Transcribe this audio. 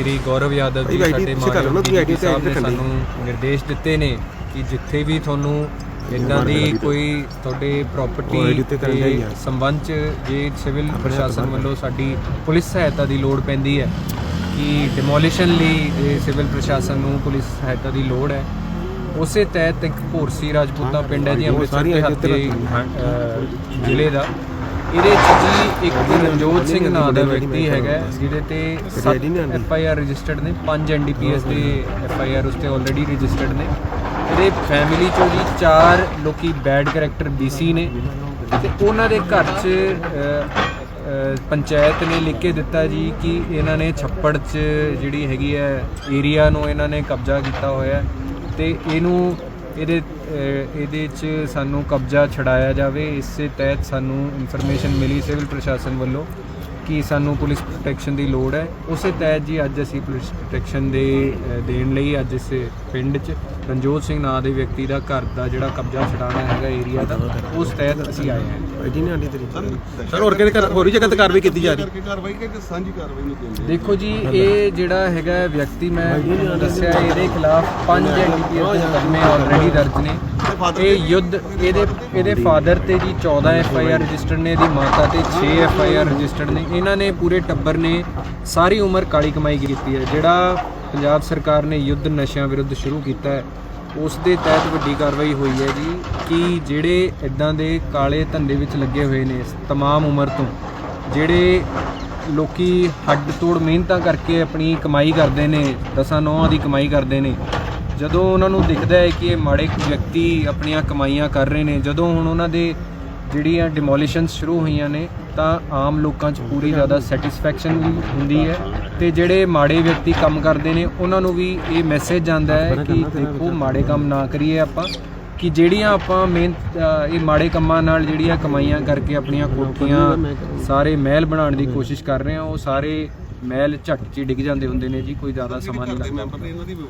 ਸ਼੍ਰੀ ਗੌਰਵ ਯਾਦਵ ਜੀ ਸਾਡੇ ਮਾਨਯੋਗ ਸਾਹਿਬ ਨੇ। ਸਾਨੂੰ ਨਿਰਦੇਸ਼ ਦਿੱਤੇ ਨੇ ਕਿ ਜਿੱਥੇ ਵੀ ਤੁਹਾਨੂੰ ਇਦਾਂ ਦੀ ਕੋਈ ਤੁਹਾਡੇ ਪ੍ਰਾਪਰਟੀ ਦੇ। ਸੰਬੰਧ ਚ ਜੇ ਸਿਵਲ ਪ੍ਰਸ਼ਾਸਨ ਵੱਲੋਂ ਸਾਡੀ ਪੁਲਿਸ ਸਹਾਇਤਾ ਦੀ ਲੋੜ ਪੈਂਦੀ ਹੈ ਕਿ ਡਿਮੋਲੀਸ਼ਨ ਲਈ ਸਿਵਲ ਪ੍ਰਸ਼ਾਸਨ ਨੂੰ ਪੁਲਿਸ ਸਹਾਇਤਾ ਦੀ ਲੋੜ ਹੈ ਉਸੇ ਤਹਿਤ ਇੱਕ ਭੋਰਸੀ ਰਾਜਪੂਤਾ ਪਿੰਡ ਹੈ ਜੀ ਅੰਮ੍ਰਿਤਸਰ ਦੇ ਹੱਥੇ ਜ਼ਿਲ੍ਹੇ ਦਾ ਇਹਦੇ ਚ ਜੀ ਇੱਕ ਰਣਜੋਤ ਸਿੰਘ ਨਾਂ ਦਾ ਵਿਅਕਤੀ ਹੈਗਾ ਹੈ, ਜਿਹਦੇ ਤੇ ID ਨਹੀਂ ਆਉਂਦੀ। ਐਫ ਆਈ ਆਰ ਰਜਿਸਟਰਡ ਨੇ 5 ਐਨ ਡੀ ਪੀ ਐਸ ਦੇ ਐਫ ਆਈ ਆਰ ਉਸ ਤੇ ਆਲਰੇਡੀ ਰਜਿਸਟਰਡ ਨੇ ਇਹਦੇ ਫੈਮਿਲੀ ਚੋਂ ਜੀ ਚਾਰ ਲੋਕੀ ਬੈਡ ਕੈਰੈਕਟਰ ਬੀਸੀ ਨੇ ਤੇ ਉਹਨਾਂ ਦੇ ਘਰ 'ਚ ਪੰਚਾਇਤ ਨੇ ਲਿਖ ਕੇ ਦਿੱਤਾ ਜੀ ਕਿ ਇਹਨਾਂ ਨੇ ਛੱਪੜ 'ਚ ਜਿਹੜੀ ਹੈਗੀ ਹੈ ਏਰੀਆ ਨੂੰ ਇਹਨਾਂ ਨੇ ਕਬਜ਼ਾ ਕੀਤਾ ਹੋਇਆ ਹੈ ਤੇ ਇਹਨੂੰ ਇਹਦੇ ਇਹਦੇ 'ਚ ਸਾਨੂੰ ਕਬਜ਼ਾ ਛਡਾਇਆ ਜਾਵੇ। ਇਸੇ ਤਹਿਤ ਸਾਨੂੰ ਇਨਫੋਰਮੇਸ਼ਨ ਮਿਲੀ ਸਿਵਲ ਪ੍ਰਸ਼ਾਸਨ ਵੱਲੋਂ। ਕਿ ਸਾਨੂੰ ਪੁਲਿਸ ਪ੍ਰੋਟੈਕਸ਼ਨ ਦੀ ਲੋੜ ਹੈ। ਉਸੇ ਤਹਿਤ ਜੀ ਅੱਜ ਅਸੀਂ ਪੁਲਿਸ ਪ੍ਰੋਟੈਕਸ਼ਨ ਦੇ ਦੇਣ ਲਈ ਅੱਜ ਇਸ ਪਿੰਡ 'ਚ ਰਣਜੋਤ ਸਿੰਘ ਨਾਂ ਦੇ ਵਿਅਕਤੀ ਦਾ ਘਰ ਦਾ ਜਿਹੜਾ ਕਬਜ਼ਾ ਛਡਾਉਣਾ ਹੈਗਾ ਏਰੀਆ ਦਾ ਉਸ ਤਹਿਤ ਅਸੀਂ ਆਏ ਹਾਂ। ਆਈਡੀ ਨਹੀਂ ਆਂਦੀ ਤੇਰੀ ਸਰ ਹੋਰ ਕਿਹਦੇ ਘਰ ਹੋਰ ਹੀ ਜਗ੍ਹਾ ਤੇ ਕਾਰਵਾਈ ਕੀਤੀ ਜਾ ਰਹੀ? ਕਾਰਵਾਈ ਕਿ ਸਾਂਝੀ ਕਾਰਵਾਈ ਨੂੰ ਕਹਿੰਦੇ ਦੇਖੋ ਜੀ ਇਹ ਜਿਹੜਾ ਹੈਗਾ ਵਿਅਕਤੀ ਮੈਂ ਦੱਸਿਆ ਇਹਦੇ ਖਿਲਾਫ 5 ਐਨਡੀਪੀਐਸ ਦੇ ਮੁਕੱਦਮੇ ਆਲਰੇਡੀ ਦਰਜ ਨੇ। ਇਹ ਯੁੱਧ ਇਹਦੇ ਇਹਦੇ ਫਾਦਰ ਤੇ ਜੀ 14 ਐਫ ਆਈ ਆਰ ਰਜਿਸਟਰਡ ਨੇ ਇਹਦੀ ਮਾਤਾ ਤੇ 6 ਐਫ ਆਈ ਆਰ ਰਜਿਸਟਰਡ ਨੇ। ਇਹਨਾਂ ਨੇ ਪੂਰੇ ਟੱਬਰ ਨੇ ਸਾਰੀ ਉਮਰ ਕਾਲੀ ਕਮਾਈ ਕੀਤੀ ਹੈ। ਜਿਹੜਾ ਪੰਜਾਬ ਸਰਕਾਰ ਨੇ ਯੁੱਧ ਨਸ਼ਿਆਂ ਵਿਰੁੱਧ ਸ਼ੁਰੂ ਕੀਤਾ ਹੈ ਉਸ ਦੇ ਤਹਿਤ ਵੱਡੀ ਕਾਰਵਾਈ ਹੋਈ ਹੈ ਜੀ ਕਿ ਜਿਹੜੇ ਇਦਾਂ ਦੇ ਕਾਲੇ ਧੰਦੇ ਵਿੱਚ ਲੱਗੇ ਹੋਏ ਨੇ ਤਮਾਮ ਉਮਰ ਤੋਂ ਜਿਹੜੇ ਲੋਕੀ ਹੱਡ ਤੋੜ ਮਿਹਨਤਾਂ ਕਰਕੇ ਆਪਣੀ ਕਮਾਈ ਕਰਦੇ ਨੇ ਦਸਾਂ ਨੌਹਾਂ ਦੀ ਕਮਾਈ ਕਰਦੇ ਨੇ ਜਦੋਂ ਉਹਨਾਂ ਨੂੰ ਦਿਖਦਾ ਹੈ ਕਿ ਇਹ ਮਾੜੇ ਵਿਅਕਤੀ ਆਪਣੀਆਂ ਕਮਾਈਆਂ ਕਰ ਰਹੇ ਨੇ, ਜਦੋਂ ਹੁਣ ਉਹਨਾਂ ਦੇ ਜਿਹੜੀਆਂ ਡਿਮੋਲੀਸ਼ਨਸ ਸ਼ੁਰੂ ਹੋਈਆਂ ਨੇ, ਤਾਂ ਆਮ ਲੋਕਾਂ 'ਚ ਪੂਰੀ ਜ਼ਿਆਦਾ ਸੈਟੀਸਫੈਕਸ਼ਨ ਵੀ ਹੁੰਦੀ ਹੈ ਤੇ ਜਿਹੜੇ ਮਾੜੇ ਵਿਅਕਤੀ ਕੰਮ ਕਰਦੇ ਨੇ, ਉਹਨਾਂ ਨੂੰ ਵੀ ਇਹ ਮੈਸੇਜ ਜਾਂਦਾ ਹੈ ਕਿ ਦੇਖੋ, ਮਾੜੇ ਕੰਮ ਨਾ ਕਰੀਏ ਆਪਾਂ, ਕਿ ਜਿਹੜੀਆਂ ਆਪਾਂ ਮਿਹਨਤ ਇਹ ਮਾੜੇ ਕੰਮਾਂ ਨਾਲ ਜਿਹੜੀਆਂ ਕਮਾਈਆਂ ਕਰਕੇ ਆਪਣੀਆਂ ਕੋਠੀਆਂ ਸਾਰੇ ਮਹਿਲ ਬਣਾਉਣ ਦੀ ਕੋਸ਼ਿਸ਼ ਕਰ ਰਹੇ ਆ ਉਹ ਸਾਰੇ ਮਹਿਲ ਝੱਟ 'ਚ ਡਿੱਗ ਜਾਂਦੇ ਹੁੰਦੇ ਨੇ ਜੀ, ਕੋਈ ਜ਼ਿਆਦਾ ਸਮਾਂ ਨਹੀਂ ਲੱਗਦਾ।